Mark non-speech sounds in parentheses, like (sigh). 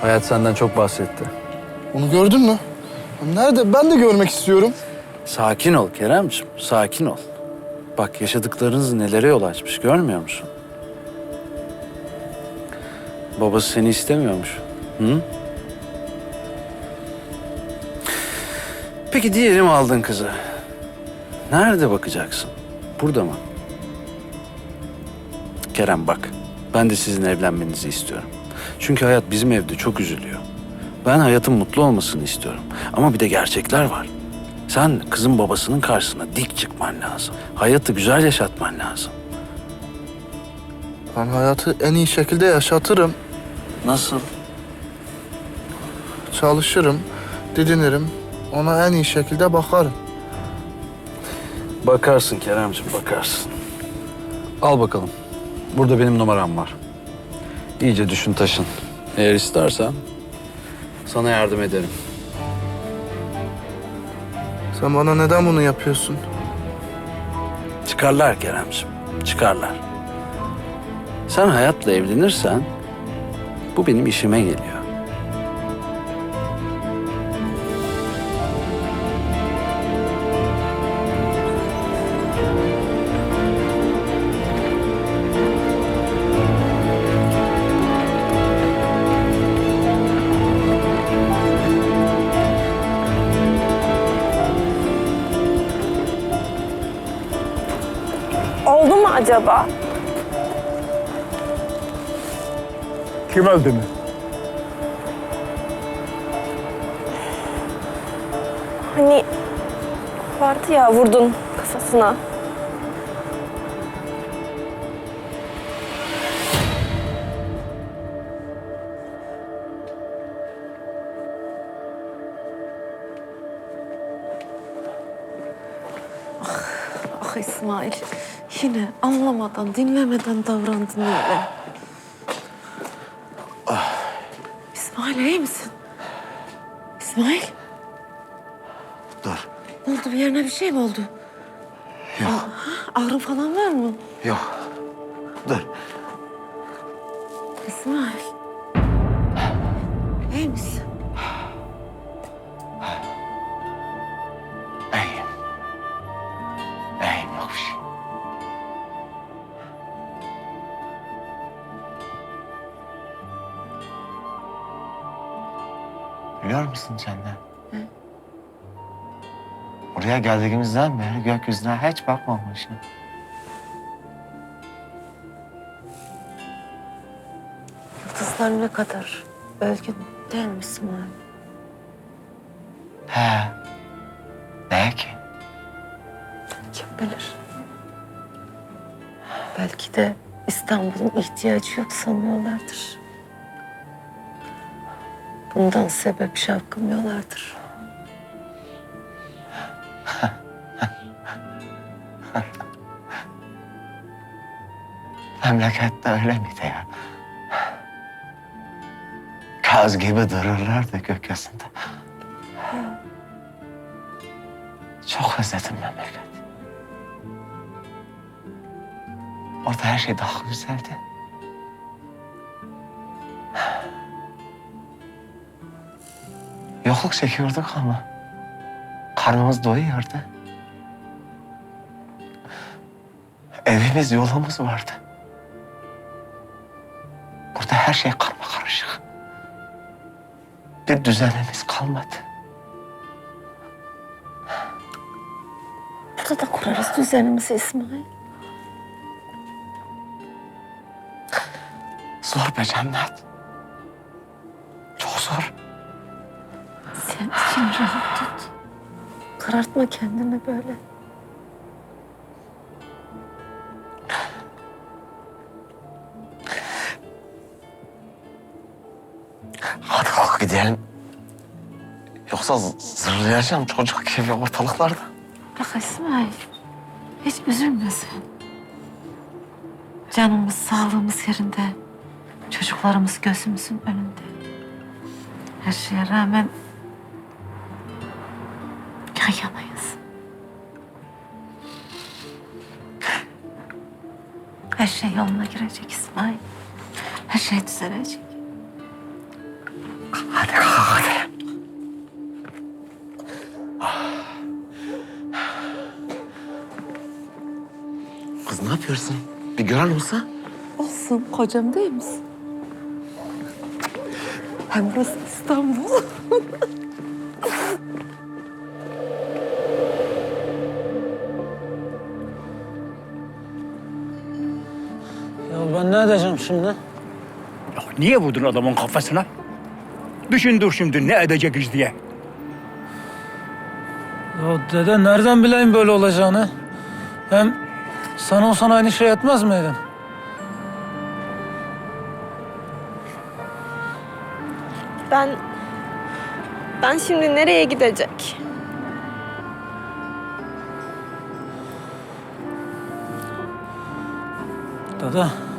Hayat senden çok bahsetti. Onu gördün mü? Nerede? Ben de görmek istiyorum. Sakin ol Keremciğim, sakin ol. Bak yaşadıklarınız nelere yol açmış görmüyor musun? Babası seni istemiyormuş. Hı? Peki diyelim aldın kızı. Nerede bakacaksın? Burada mı? Kerem bak, ben de sizin evlenmenizi istiyorum. Çünkü hayat bizim evde çok üzülüyor. Ben hayatın mutlu olmasını istiyorum. Ama bir de gerçekler var. Sen kızın babasının karşısına dik çıkman lazım. Hayatı güzel yaşatman lazım. Ben hayatı en iyi şekilde yaşatırım. Nasıl? Çalışırım, didinirim. Ona en iyi şekilde bakarım. Bakarsın Keremciğim, bakarsın. Al bakalım. Burada benim numaram var. İyice düşün taşın. Eğer istersen sana yardım ederim. Sen bana neden bunu yapıyorsun? Çıkarlar Keremciğim, çıkarlar. Sen hayatla evlenirsen bu benim işime geliyor. Acaba? Kim öldü mü? Hani vardı ya vurdun kafasına. Ah İsmail, yine anlamadan, dinlemeden davrandın öyle. İsmail iyi misin? İsmail, Dur. ne oldu? Bir yerine bir şey mi oldu? Yok. Ağrı falan var mı? Yok. Dur. İsmail. Biliyor musun Cennet? Buraya geldiğimizden beri gökyüzüne hiç bakmamışım. Yıldızlar ne kadar ölgün değil mi İsmail? He. Ne ki? Kim bilir? Belki de İstanbul'un ihtiyacı yok sanıyorlardır. Bundan sebep şapkımıyorlardır. Memlekette öyle miydi ya? Kaz gibi dururlardı gökyüzünde. Çok özledim memleket. Orada her şey daha güzeldi. Yokluk çekiyorduk ama karnımız doyuyordu. Evimiz, yolumuz vardı. Burada her şey karma karışık. Bir düzenimiz kalmadı. Burada da kurarız düzenimizi İsmail. Zor be cennet. İçin rahat tut. Karartma kendini böyle. Hadi kalk gidelim. Yoksa zırlayacağım çocuk gibi ortalıklarda. Bak İsmail, hiç üzülme sen. Canımız, sağlığımız yerinde. Çocuklarımız gözümüzün önünde. Her şeye rağmen yan yanayız. Her şey yoluna girecek İsmail. Her şey düzelecek. Hadi kalk hadi. Kız ne yapıyorsun? Bir gören olsa. Olsun kocam değil misin? Hem burası İstanbul. (laughs) ben ne edeceğim şimdi? Ya niye vurdun adamın kafasına? Düşün dur şimdi ne edeceğiz diye. Ya dede nereden bileyim böyle olacağını? Hem sen olsan aynı şey etmez miydin? Ben... Ben şimdi nereye gidecek? Dede